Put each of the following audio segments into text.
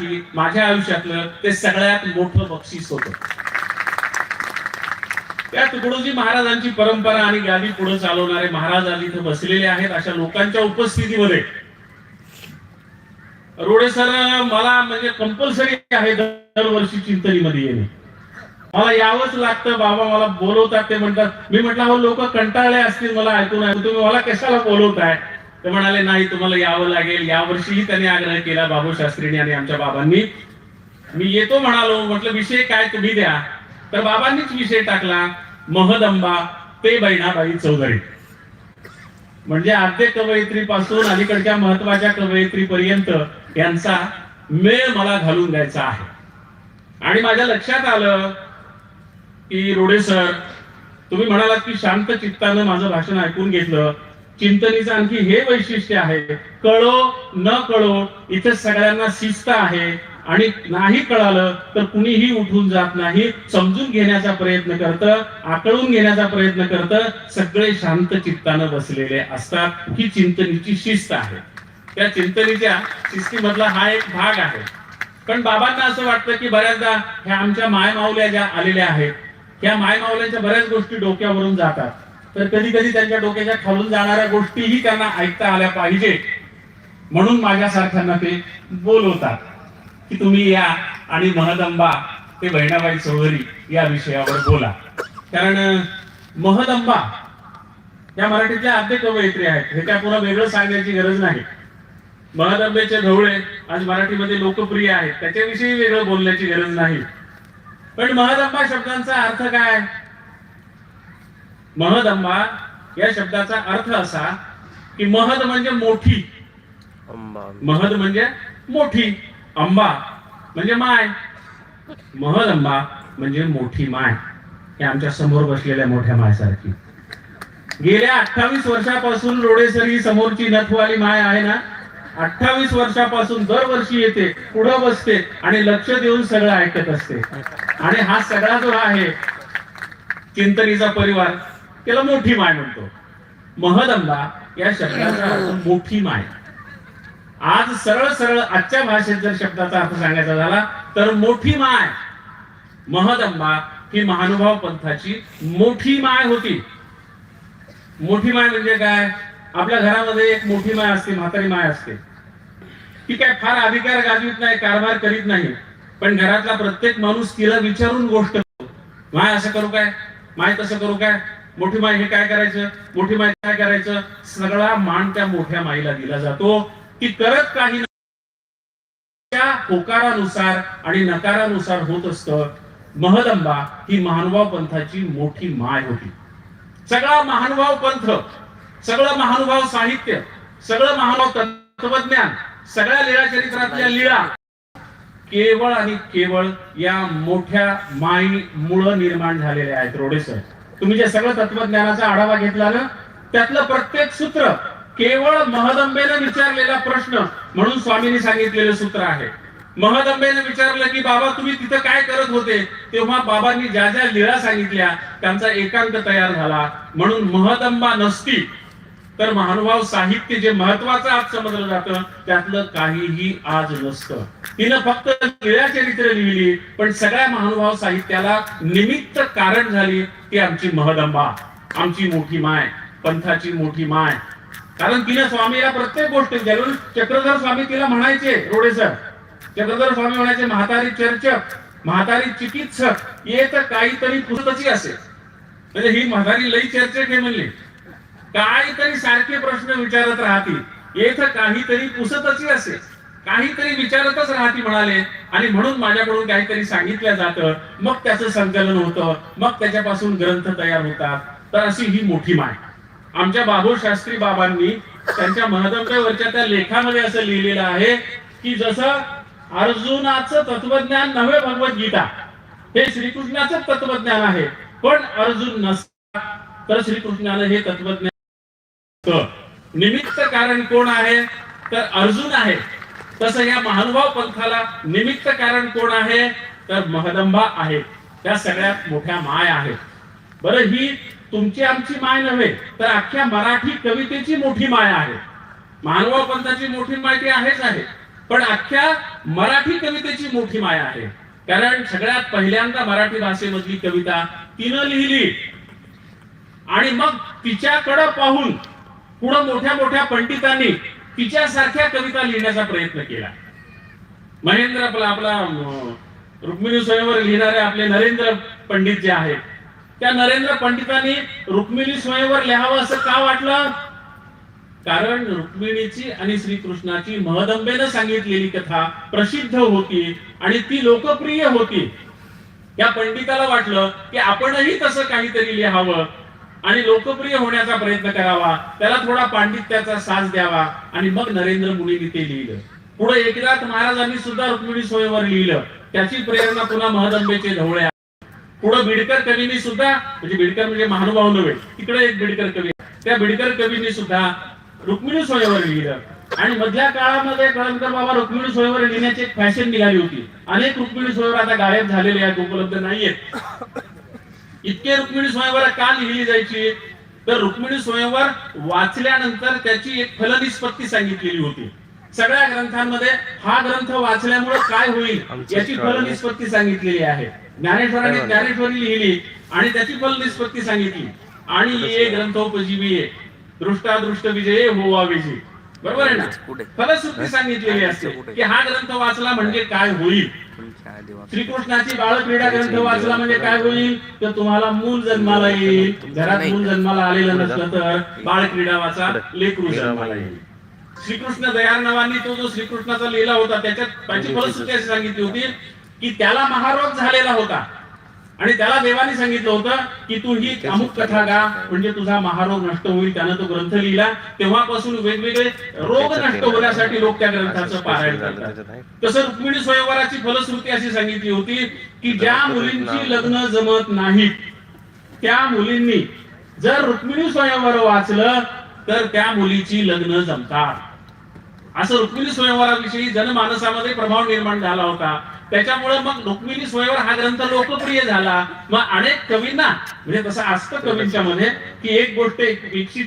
माझ्यासाठी माझ्या आयुष्यातलं ते सगळ्यात मोठं बक्षीस होतं. त्या तुकडोजी महाराजांची परंपरा आणि गादी पुढे चालवणारे महाराज आधी इथे बसलेले आहेत अशा लोकांच्या उपस्थितीमध्ये. रोडे सर मला म्हणजे कंपल्सरी आहे दरवर्षी चिंतनीमध्ये येणे. मला यावंच लागतं बाबा मला बोलवतात ते म्हणतात. मी म्हटलं हो लोक कंटाळले असतील मला ऐकून ऐकून. तुम्ही मला कशाला बोलवताय? ते म्हणाले नाही तुम्हाला यावं लागेल. यावर्षीही त्यांनी आग्रह केला बाबू शास्त्रीनी आणि आमच्या बाबांनी. मी येतो म्हणालो म्हटलं विषय काय तुम्ही द्या. तर बाबांनीच विषय टाकला महदंबा ते बहिणाबाई चौधरी. म्हणजे आद्य कवयित्री पासून अलीकडच्या महत्त्वाच्या कवयित्री पर्यंत यांचा मेळ मला घालून द्यायचा आहे. आणि माझ्या लक्षात आलं की रोडे सर तुम्ही म्हणालात की शांत चित्तानं माझं भाषण ऐकून घेतलं. चिंतनीचं आणखी हे वैशिष्ट्य आहे. कळो न कळो इथे सगळ्यांना शिस्त आहे. आणि नाही कळालं तर कुणीही उठून जात नाही समजून घेण्याचा प्रयत्न करतं आकळून घेण्याचा प्रयत्न करतं सगळे शांत चित्तानं बसलेले असतात. ही चिंतनीची शिस्त आहे. त्या चिंतनीच्या शिस्तीमधला हा एक भाग आहे. पण बाबांना असं वाटतं की बऱ्याचदा ह्या आमच्या मायमावल्या ज्या आलेल्या आहेत ह्या मायमावल्यांच्या बऱ्याच गोष्टी डोक्यावरून जातात. तर कधी कधी त्यांच्या डोक्याच्या खालून जाणाऱ्या गोष्टीही त्यांना ऐकता आल्या पाहिजे. म्हणून माझ्यासारख्यांना ते बोलवतात की तुम्ही या आणि महदंबा ते बहिणाबाई चौधरी या विषयावर बोला. कारण महदंबा या मराठीतल्या आद्य कवयित्री आहेत. हे त्या पुन्हा वेगळं सांगण्याची गरज नाही. महदंबेचे ढवळे आज मराठीमध्ये लोकप्रिय आहेत. त्याच्याविषयी वेगळं बोलण्याची गरज नाही. पण महदंबा शब्दांचा अर्थ काय? महदंबा या शब्दाचा अर्थ असा की महद म्हणजे मोठी. महद म्हणजे मोठी. अंबा म्हणजे माय. महदंबा म्हणजे मोठी माय. हे आमच्यासमोर बसलेल्या मोठ्या मायसारखी. गेल्या अठ्ठावीस वर्षापासून रोडेसर ही समोरची नथवाली माय आहे ना? अठ्ठावीस वर्षापासून दरवर्षी येते पुढं बसते आणि लक्ष देऊन सगळं ऐकत असते. आणि हा सगळा जो आहे चिंतनीचा परिवार त्याला मोठी माय म्हणतो. महदंबा या शब्दाचा अर्थ मोठी माय. आज सरळ सरळ आजच्या भाषेत जर शब्दाचा अर्थ सांगायचा झाला तर मोठी माय महदंबा ही महानुभाव पंथाची मोठी माय होती. मोठी माय म्हणजे काय? आपल्या घरामध्ये एक मोठी माय असते म्हातारी माय असते. ती काय फार अधिकार गाजवीत नाही कारभार करीत नाही पण घरातला प्रत्येक माणूस तिला विचारून गोष्ट माय असं करू काय? माय तसं करू काय? मोठी माय हे काय करायचं? मोठी माय काय करायचं? सगळा मान त्या मोठ्या माईला दिला जातो. ती करत काही त्या होकारानुसार आणि नकारानुसार होत असतं. महदंबा ही महानुभाव पंथाची मोठी माय होती. सगळा महानुभाव पंथ सगळं महानुभाव साहित्य सगळं महानुभाव तत्वज्ञान सगळ्या लीळा चरित्रातल्या लीळा केवळ आणि केवळ या मोठ्या माई मुळ निर्माण झालेल्या आहेत रोडेसर. तुम्ही जे सगळं तत्वज्ञानाचा आढावा घेतला ना त्यातलं प्रत्येक सूत्र केवळ महदंबेनं विचारलेला प्रश्न म्हणून स्वामींनी सांगितलेलं सूत्र आहे. महदंबेनं विचारलं की बाबा तुम्ही तिथं काय करत होते? तेव्हा बाबांनी ज्या ज्या लीळा सांगितल्या त्यांचा एकांत तयार झाला. म्हणून महदंबा नसती तर महानुभाव साहित्य जे महत्वाचं आज समजलं जातं त्यातलं काहीही आज नसतं. तिनं फक्त निळ्या चरित्र लिहिली पण सगळ्या महानुभाव साहित्याला निमित्त कारण झाली ती आमची महदंबा आमची मोठी माय पंथाची मोठी माय. कारण तिने स्वामीला प्रत्येक गोष्ट ज्यावेळी चक्रधर स्वामी तिला म्हणायचे रोडेसर चक्रधर स्वामी म्हणायचे म्हातारी चर्चक म्हातारी चिकित्सक येत काहीतरी पुस्तकी असेल. म्हणजे ही म्हातारी लई चर्चक हे म्हणली. काहीतरी सारखे प्रश्न विचारत राहतील. येथ काहीतरी पुसतच असेल काहीतरी विचारतच राहती म्हणाले. आणि म्हणून माझ्याकडून काहीतरी सांगितलं जातं. मग त्याचं संकलन होतं. मग त्याच्यापासून ग्रंथ तयार होतात. तर अशी ही मोठी माय. आमच्या बाबू शास्त्री बाबांनी त्यांच्या महदंबेवरच्या त्या लेखामध्ये असं लिहिलेलं आहे की जसं अर्जुनाचं तत्वज्ञान नव्हे भगवद्गीता. हे श्रीकृष्णाचं तत्वज्ञान आहे. पण अर्जुन नसता तर श्रीकृष्णानं हे तत्वज्ञान हो. निमित्त कारण कोण आहे? तर अर्जुन आहे. तसं या महानुभाव पंथाला निमित्त कारण कोण आहे? तर महदंबा आहे. त्या सगळ्यात मोठ्या माय आहेत. बरं ही तुमची आमची माय नव्हे तर अख्ख्या मराठी कवितेची मोठी माय आहे. महानुभाव पंथाची मोठी माहिती आहेच आहे. पण अख्ख्या मराठी कवितेची मोठी माय आहे. कारण सगळ्यात पहिल्यांदा मराठी भाषेमधली कविता तिनं लिहिली. आणि मग तिच्याकडं पाहून पुढे मोठ्या मोठ्या पंडितांनी तिच्यासारख्या कविता लिहिण्याचा प्रयत्न केला. महेंद्र आपला आपला रुक्मिणी स्वयंवर लिहिणारे आपले नरेंद्र पंडित जे आहेत त्या नरेंद्र पंडितांनी रुक्मिणी स्वयंवर लिहावं असं का वाटलं? कारण रुक्मिणीची आणि श्रीकृष्णाची महदंबेनं सांगितलेली कथा प्रसिद्ध होती आणि ती लोकप्रिय होती. या पंडिताला वाटलं की आपणही तसं काहीतरी लिहावं आणि लोकप्रिय होण्याचा प्रयत्न करावा. त्याला थोडा पांडित्याचा साथ द्यावा. आणि मग नरेंद्र मुनींनी ते लिहिलं. पुढे एकनाथ महाराजांनी सुद्धा रुक्मिणी स्वयंवर लिहिलं. त्याची प्रेरणा पुन्हा महदंबेचे ढवळे पुढे बिडकर कवींनी सुद्धा म्हणजे बिडकर म्हणजे महानुभाव नव्हे तिकडे एक बिडकर कवी त्या बिडकर कवींनी सुद्धा रुक्मिणी सोयवर लिहिलं. आणि मधल्या काळामध्ये कळमकर बाबा रुक्मिणी सोयवर लिहिण्याची एक फॅशन निघाली होती. अनेक रुक्मिणी सोयवर आता गायब झालेले आहेत उपलब्ध नाहीयेत. इतके रुक्मिणी स्वयंवर का लिहिली जायची? तर रुक्मिणी स्वयंवर वाचल्यानंतर त्याची एक फलनिष्पत्ती सांगितलेली होती. सगळ्या ग्रंथांमध्ये हा ग्रंथ वाचल्यामुळे काय होईल याची. फलनिष्पत्ती सांगितलेली आहे. ज्ञानेश्वराने. ज्ञानेश्वरी लिहिली आणि त्याची फलनिष्पत्ती सांगितली. आणि ये ग्रंथोपजीवी ये. दृष्टादृष्ट विजय होवा विजय बरोबर आहे ना. फलश्रुती सांगितलेली असते की हा ग्रंथ वाचला म्हणजे काय होईल? श्रीकृष्णाची बाळक्रीडा ग्रंथ वाचला म्हणजे काय होईल? तर तुम्हाला मूल जन्माला येईल. घरात मूल जन्माला आलेलं नसलं तर बाळक्रीडा वाचा लेकरू जन्माला येईल. श्रीकृष्ण दयार्णवांनी तो जो श्रीकृष्णाचा लिहिला होता त्याच्यात त्याची फलश्रुती अशी सांगितली होती की त्याला महारोग झालेला होता. आणि त्याला देवाने सांगितलं होतं की तू ही अमुक कथा गा म्हणजे तुझा महारोग नष्ट होईल त्यानं तो ग्रंथ लिहिला. तेव्हापासून वेगवेगळे रोग नष्ट होण्यासाठी लोक त्या ग्रंथाचं पारायण करतात. तसं रुक्मिणी स्वयंवराची फलश्रुती अशी सांगितली होती की ज्या मुलींची लग्न जमत नाहीत त्या मुलींनी जर रुक्मिणी स्वयंवर वाचलं तर त्या मुलीची लग्न जमतात. असं रुक्मिणी स्वयंवराविषयी जनमानसामध्ये प्रभाव निर्माण झाला होता. त्याच्यामुळे मग रुक्मिणी स्वयंवर हा ग्रंथ लोकप्रिय झाला. मग अनेक कवींना म्हणजे तसं असतं कवींच्या मध्ये की एक गोष्ट एक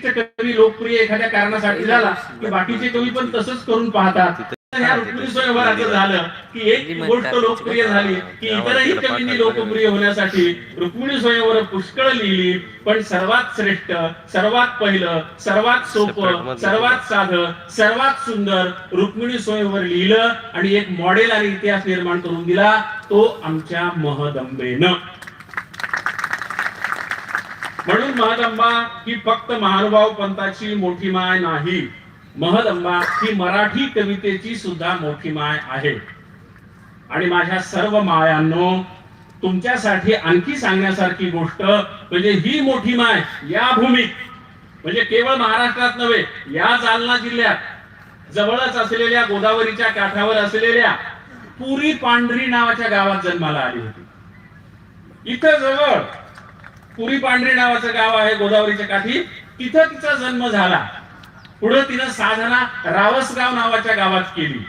कवी लोकप्रिय एखाद्या कारणासाठी झाला की बाकीचे कवी पण तसंच करून पाहतात. झालं की एक गोष्ट लोकप्रिय झाली की इतरही कवींनी लोकप्रिय होण्यासाठी रुक्मिणी स्वयंवर पुष्कळ लिहिली पण सर्वात श्रेष्ठ सर्वात पहिलं सर्वात सोपं सर्वात साधं सर्वात सुंदर रुक्मिणी स्वयंवर लिहिलं आणि एक मॉडेल आणि इतिहास निर्माण करून दिला तो आमच्या महदंबेनं. म्हणून महदंबा ही फक्त महानुभाव पंथाची मोठी माय नाही. महदंबा ही मराठी कवितेची सुद्धा मोठी माय आहे. आणि माझ्या सर्व मायांनो तुमच्यासाठी आणखी सांगण्यासारखी गोष्ट म्हणजे ही मोठी माय या भूमीत म्हणजे केवळ महाराष्ट्रात नव्हे या जालना जिल्ह्यात जवळच असलेल्या गोदावरीच्या काठावर असलेल्या पुरी पांढरी नावाच्या गावात जन्माला आली होती. इथं जवळ पुरी पांढरी नावाचं गाव आहे गोदावरीच्या काठी. तिथं तिचा जन्म झाला. पुढे तिनं साधना रावसगाव नावाच्या गावात केली.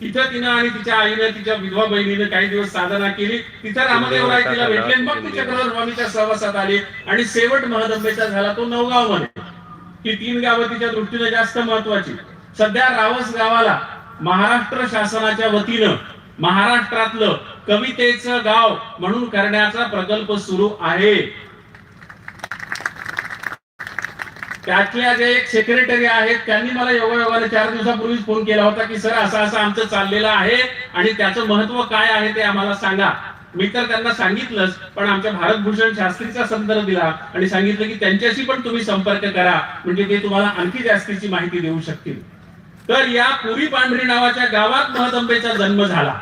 तिथं तिनं आणि तिच्या आईनं तिच्या विधवा बहिणीनं काही दिवस साधना केली. तिथं रामदेवराय तिला भेटले मग ती चक्रधर स्वामीच्या सहवासात आली. आणि शेवट महदंबेचा झाला तो नवगावमध्ये. ही तीन गावं तिच्या दृष्टीने जास्त महत्वाची. सध्या रावस गावाला महाराष्ट्र शासनाच्या वतीनं महाराष्ट्रातलं कवितेचं गाव म्हणून करण्याचा प्रकल्प सुरू आहे. त्यातल्या जे एक सेक्रेटरी आहेत त्यांनी मला योगायोगाने चार दिवसापूर्वीच फोन केला होता की सर असं असं आमचं चाललेलं आहे आणि त्याचं महत्त्व काय आहे ते आम्हाला सांगा. मी तर त्यांना सांगितलंच पण आमच्या भारतभूषण शास्त्रीचा संदर्भ दिला आणि सांगितलं की त्यांच्याशी पण तुम्ही संपर्क करा म्हणजे ते तुम्हाला आणखी जास्तीची माहिती देऊ शकतील. तर या पुरी पांढरी नावाच्या गावात महदंबेचा जन्म झाला.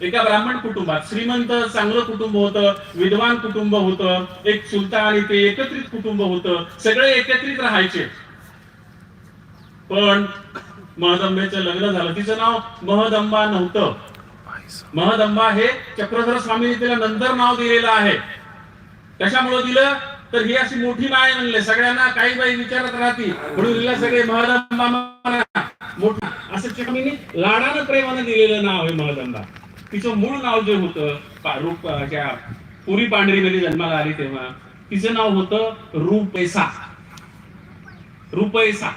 एका ब्राह्मण कुटुंबात श्रीमंत चांगलं कुटुंब होतं विद्वान कुटुंब होतं एक सुलतान आणि ते एकत्रित कुटुंब होतं सगळे एकत्रित राहायचे. पण महदंबेचं लग्न झालं. तिचं नाव महदंबा नव्हतं. महदंबा हे चक्रधर स्वामी तिला नंतर नाव दिलेलं आहे. कशामुळे दिलं? तर ही अशी मोठी माय म्हणले सगळ्यांना काही बाई विचारत राहती म्हणून तिला सगळे महदंबा मोठा. असं स्वामींनी लाडानं प्रेमानं दिलेलं नाव आहे महदंबा. तिचं मूळ नाव जे होतं रूप ज्या पुरी पांढरीमध्ये जन्माला आली तेव्हा तिचं नाव होतं रूपेसा. रुपैसा.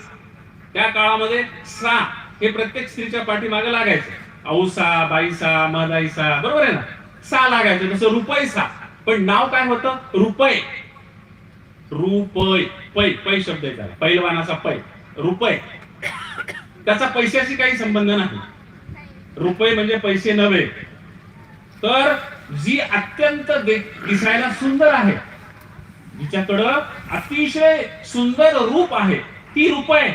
त्या काळामध्ये सा हे प्रत्येक स्त्रीच्या पाठीमागे लागायचं. औसा बाईसा महदाईसा बरोबर आहे ना? सा लागायचं तसं रुपैसा. पण नाव काय होतं? रुपये रुपय पै पै शब्द येतात पैलवानाचा पै. रुपय त्याचा पैशाशी काही संबंध नाही. रुपये म्हणजे पैसे नव्हे. तर जी अत्यंत दिसायला सुंदर आहे जिच्याकडं अतिशय सुंदर रूप आहे ती रुपये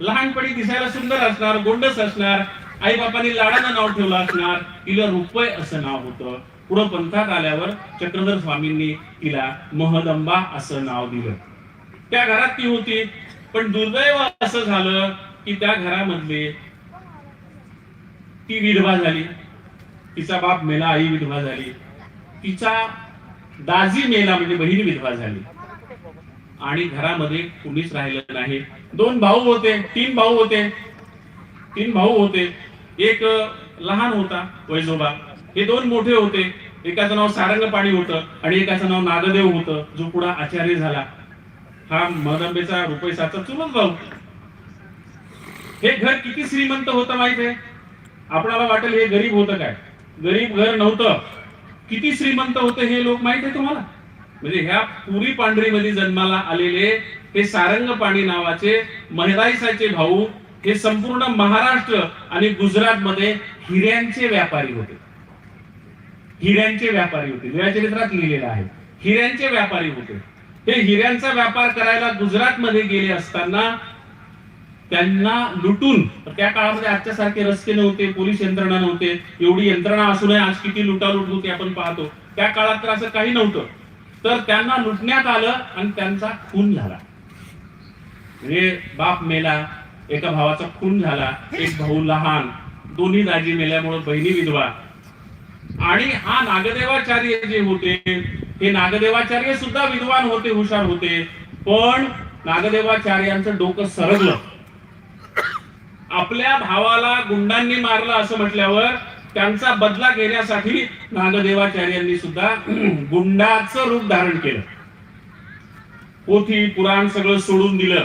लहानपणी दिसायला सुंदर असणार गोंडस असणार आई बापांनी लाडानं नाव ठेवलं असणार तिला रुपये असं नाव होतं. पुढं पंथात आल्यावर चक्रधर स्वामींनी तिला महदंबा असं नाव दिलं. त्या घरात ती होती. पण दुर्दैव असं झालं की त्या घरामधले ती विधवा झाली. तिचा बाप मेला आई विधवा झाली. तिचा दाजी मेला म्हणजे बहीण विधवा झाली. आणि घरामध्ये कुणीच राहिलं नाही. दोन भाऊ होते तीन भाऊ होते. तीन भाऊ होते. एक लहान होता वैजोबा. हे दोन मोठे होते. एकाचं नाव सारंग पाणी होतं आणि एकाचं नाव नागदेव होतं जो पुढा आचार्य झाला. हा मदंबेचा रुपयसाचा चुलत भाऊ. हे घर किती श्रीमंत होतं माहीत आहे आपणाला वाटेल हे गरीब होतं काय? गरीब घर नव्हतं. किती श्रीमंत होते हे लोक माहीत आहे तुम्हाला? म्हणजे ह्या पुरी पांढरीमध्ये जन्माला आलेले हे सारंग पाणी नावाचे महिलाईसाचे भाऊ हे संपूर्ण महाराष्ट्र आणि गुजरात मध्ये हिऱ्यांचे व्यापारी होते. हिऱ्यांचे व्यापारी होते. निळ्याचरित्रात लिहिलेलं आहे. हिऱ्यांचे व्यापारी होते. हे हिऱ्यांचा व्यापार करायला गुजरात मध्ये गेले असताना त्यांना लुटून त्या काळामध्ये आजच्या सारखे रस्ते नव्हते पोलीस यंत्रणा नव्हते एवढी यंत्रणा असूनही आज किती लुटालूट होती आपण पाहतो. त्या काळात तर असं काही नव्हतं. तर त्यांना लुटण्यात आलं आणि त्यांचा खून झाला. म्हणजे बाप मेला एका भावाचा खून झाला एक भाऊ लहान दोन्ही दाजी मेल्यामुळे बहिणी विधवा. आणि हा नागदेवाचार्य जे होते हे नागदेवाचार्य सुद्धा विद्वान होते हुशार होते पण नागदेवाचार्यांचं डोकं सरगलं. आपल्या भावाला गुंडांनी मारलं असं म्हटल्यावर त्यांचा बदला घेण्यासाठी नागदेवाचार्यांनी सुद्धा गुंडाचं रूप धारण केलं. पोथी पुराण सगळं सोडून दिलं.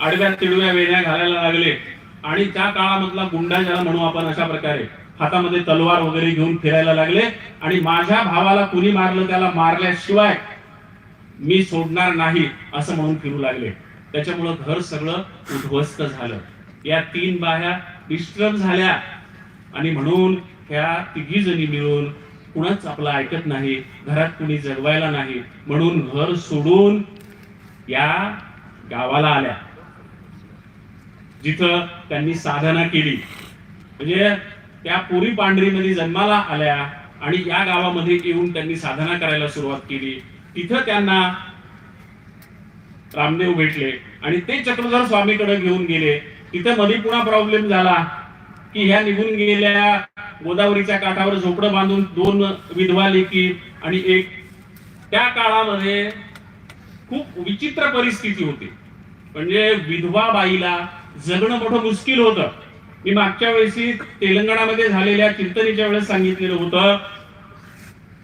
आडव्या तिडव्या वेण्या घालायला लागले. आणि त्या काळामधला गुंडा ज्याला म्हणू आपण अशा प्रकारे हातामध्ये तलवार वगैरे घेऊन फिरायला लागले. आणि माझ्या भावाला कुणी मारलं त्याला मारल्याशिवाय मी सोडणार नाही असं म्हणून फिरू लागले. त्याच्यामुळं घर सगळं उद्ध्वस्त झालं. या तीन बाह्या डिस्टर्ब झाल्या. आणि म्हणून ह्या तिघी जणी मिळून कुणाच आपलं ऐकत नाही घरात कुणी जगवायला नाही म्हणून घर सोडून या गावाला आल्या. जिथं त्यांनी साधना केली. म्हणजे त्या पुरी पांढरीमध्ये जन्माला आल्या आणि या गावामध्ये येऊन त्यांनी साधना करायला सुरुवात केली. तिथं त्यांना रामदेव भेटले आणि ते चक्रधर स्वामीकडे घेऊन गेले. तिथे मध्ये पुन्हा प्रॉब्लेम झाला की ह्या निघून गेलेल्या गोदावरीच्या काठावर झोपडं बांधून दोन विधवा लेखी आणि एक. त्या काळामध्ये खूप विचित्र परिस्थिती होती. म्हणजे विधवा बाईला जगणं मोठं मुश्किल होतं. मी मागच्या वेळेसी तेलंगणामध्ये झालेल्या कीर्तनीच्या वेळेस सांगितलेलं होतं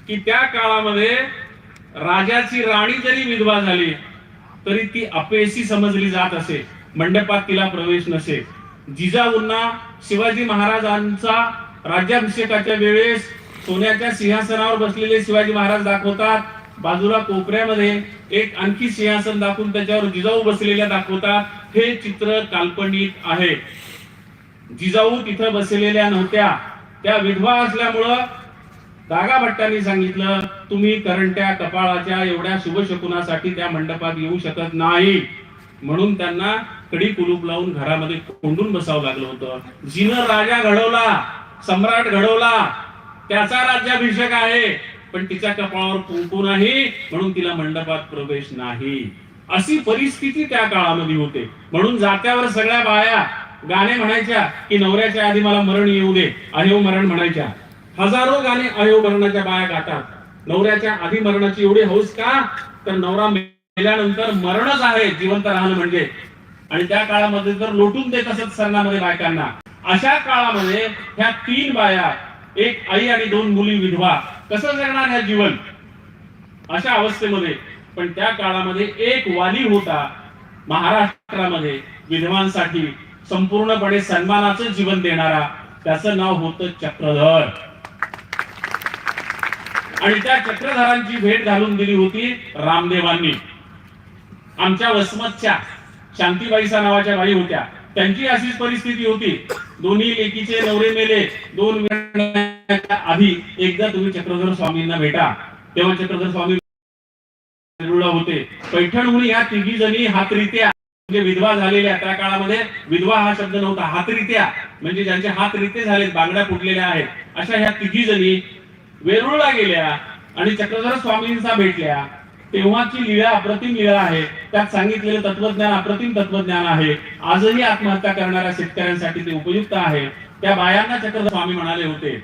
की त्या काळामध्ये राजाची राणी जरी विधवा झाली तरी ती अपयशी समजली जात असे. मंडपात तिला प्रवेश नसे. जिजाऊंना शिवाजी महाराजांचा राज्याभिषेकाच्या वेळेस सोन्याच्या सिंहासनावर बसलेले शिवाजी महाराज दाखवतात. बाजूला कोपऱ्यामध्ये एक आणखी सिंहासन दाखवून त्याच्यावर जिजाऊ बसलेल्या दाखवतात. हे चित्र काल्पनिक आहे. जिजाऊ तिथं बसलेल्या नव्हत्या. त्या विधवा असल्यामुळं दागा भट्टांनी सांगितलं तुम्ही करंट्या कपाळाच्या एवढ्या शुभ शकुनासाठी त्या मंडपात येऊ शकत नाही. म्हणून त्यांना कडी कुलूप लावून घरामध्ये कोंडून बसावं लागलं होतं. जिनं राजा घडवला सम्राट घडवला त्याचा राज्याभिषेक आहे पण तिच्या कपाळावर कुंकू नाही म्हणून तिला मंडपात प्रवेश नाही. अशी परिस्थिती त्या काळामध्ये होते. म्हणून जात्यावर सगळ्या बाया गाणे म्हणायच्या की नवऱ्याच्या आधी मला मरण येऊ दे अयो मरण म्हणायच्या. हजारो गाणे अयो मरणाच्या बाया गातात. नवऱ्याच्या आधी मरणाची एवढी हौस का? तर नवरा मेल्यानंतर मरणच आहे जिवंत राहणं म्हणजे. आणि त्या काळामध्ये तर लोटून देत असत सरणामध्ये बायकांना अशा काळामध्ये ह्या तीन बाया एक आई आणि दोन मुली विधवा कसं जगणार ह्या जीवन? अशा अवस्थेमध्ये. पण त्या काळामध्ये एक वाली होता महाराष्ट्रामध्ये विधवांसाठी संपूर्णपणे सन्मानाचं जीवन देणारा त्याचं नाव होतं चक्रधर. आणि त्या चक्रधरांची भेट घालून दिली होती रामदेवांनी. आमच्या वसमतच्या शांतीबाईसा नावाच्या बाई होत्या. त्यांची अशीच परिस्थिती होती. दोन्ही लेकीचे नवरे मेले. दोन वेळा आधी एकदा तुम्ही चक्रधर स्वामींना भेटा. तेव्हा चक्रधर स्वामी वेरूळला होते. पैठणहून या तिघी जणी हातरित्या म्हणजे विधवा झालेल्या त्या काळामध्ये विधवा हा शब्द नव्हता हातरित्या म्हणजे ज्यांचे हात रिते झालेत बांगड्या फुटलेल्या आहेत. अशा ह्या तिघी जणी वेरूळला गेल्या आणि चक्रधर स्वामींचा भेटल्या. तेव्हाची लीळा अप्रतिम लीळा आहे. त्यात सांगितलेलं तत्वज्ञान अप्रतिम तत्वज्ञान आहे. आजही आत्महत्या करणाऱ्या शेतकऱ्यांसाठी ते उपयुक्त आहे. त्या बायांना चक्र स्वामी म्हणाले होते.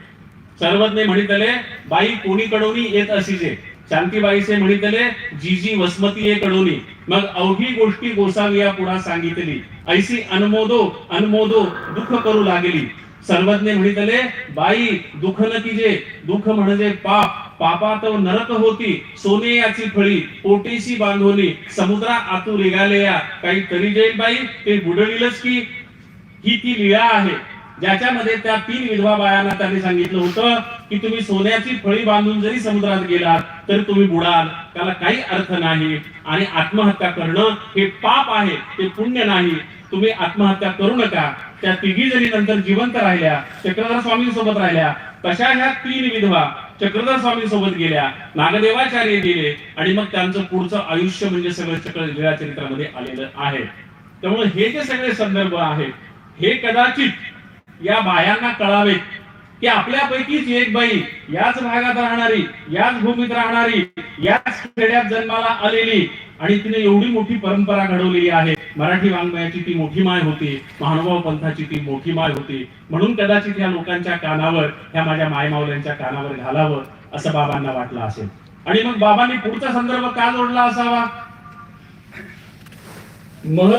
सर्वज्ञ म्हणितले बाई कोणी कडोनी येत असिजे. शांतीबाईचे म्हणितले जीजी वसमती ये कडोनी मग अवघी गोष्टी गोसाविया पुढा सांगितली. ऐसी अनमोदो अनमोदो दुःख करू लागली. सर्वज्ञ म्हणितले बाई दुःख न किजे दुःख म्हणजे पाप. पापात नरक होती. सोने याची फळी पोटेशी बांधवली. समुद्रा आतू रेगालेया काही तरी जाईल बाई ते बुडविलच की. ही ती लीळा आहे. ज्याच्यामध्ये त्या तीन विधवा बायांना त्यांनी सांगितलं होतं की तुम्ही सोन्याची फळी बांधून जरी समुद्रात गेलात तरी तुम्ही बुडाल. त्याला काही अर्थ नाही. आणि आत्महत्या करणं हे पाप आहे ते पुण्य नाही. तुम्ही आत्महत्या करू नका. त्या तिघी जणी नंतर जिवंत राहिल्या चक्रधर स्वामी सोबत राहिल्या. तशा ह्या तीन विधवा चक्रधर स्वामींसोबत गेल्या नागदेवाचार्य गेले आणि मग त्यांचं पुढचं आयुष्य म्हणजे सगळं चक्र चरित्रामध्ये आलेलं आहे. त्यामुळे हे जे सगळे संदर्भ आहेत हे कदाचित या बायांना कळावेत की आपल्यापैकीच एक बाई याच भागात राहणारी याच भूमीत राहणारी याच खेड्यात जन्माला आलेली आणि तिने एवढी मोठी परंपरा घडवलेली आहे. मराठी वाङ्मयाची ती मोठी माय होती महानुभाव पंथाची ती मोठी माय होती. म्हणून कदाचित या लोकांच्या कानावर ह्या माझ्या मायमावल्यांच्या कानावर घालावं असं बाबांना वाटलं असेल. आणि मग बाबांनी पुढचा संदर्भ का जोडला असावा? महद